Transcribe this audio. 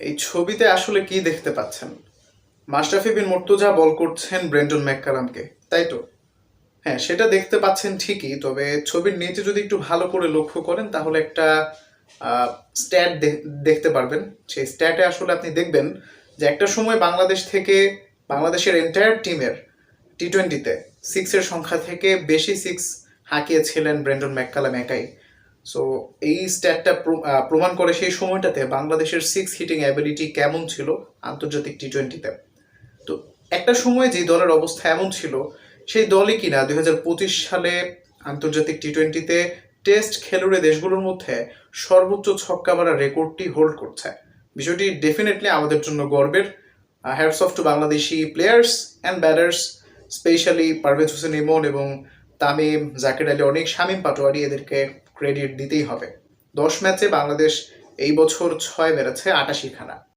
এই ছবিতে আসলে কি দেখতে পাচ্ছেন? মাশরাফি বিন মুর্তজা বল করছেন ব্রেন্ডন ম্যাককালামকে, তাই তো? হ্যাঁ সেটা দেখতে পাচ্ছেন ঠিকই, তবে ছবির নিচে যদি একটু ভালো করে লক্ষ্য করেন, তাহলে একটা স্ট্যাট দেখতে পারবেন। সেই স্ট্যাটে আসলে আপনি দেখবেন যে একটা সময় বাংলাদেশ থেকে, বাংলাদেশের এন্টায়ার টিমের টি টোয়েন্টিতে সিক্সের সংখ্যা থেকে বেশি সিক্স হাঁকিয়েছিলেন ব্রেন্ডন ম্যাককালাম একাই। সো এই স্ট্যাটটা প্রমাণ করে সেই সময়টাতে বাংলাদেশের সিক্স হিটিং অ্যাবিলিটি কেমন ছিল আন্তর্জাতিক টি টোয়েন্টিতে তো একটা সময় যে দলের অবস্থা এমন ছিল, সেই দলই কিনা দুই হাজার পঁচিশ সালে আন্তর্জাতিক টি টোয়েন্টিতে টেস্ট খেলুড়ে দেশগুলোর মধ্যে সর্বোচ্চ ছক্কা মারা রেকর্ডটি হোল্ড করছে। বিষয়টি ডেফিনেটলি আমাদের জন্য গর্বের। Hats off to Bangladeshi players and batters specially Parvez Hossain Emon এবং তামিম, জাকির আলী, অনেক শামীম পাটোয়ারি এদেরকে ক্রেডিট দিতেই হবে। দশ ম্যাচে বাংলাদেশ এই বছর ছয় মেরেছে আটাশি খানা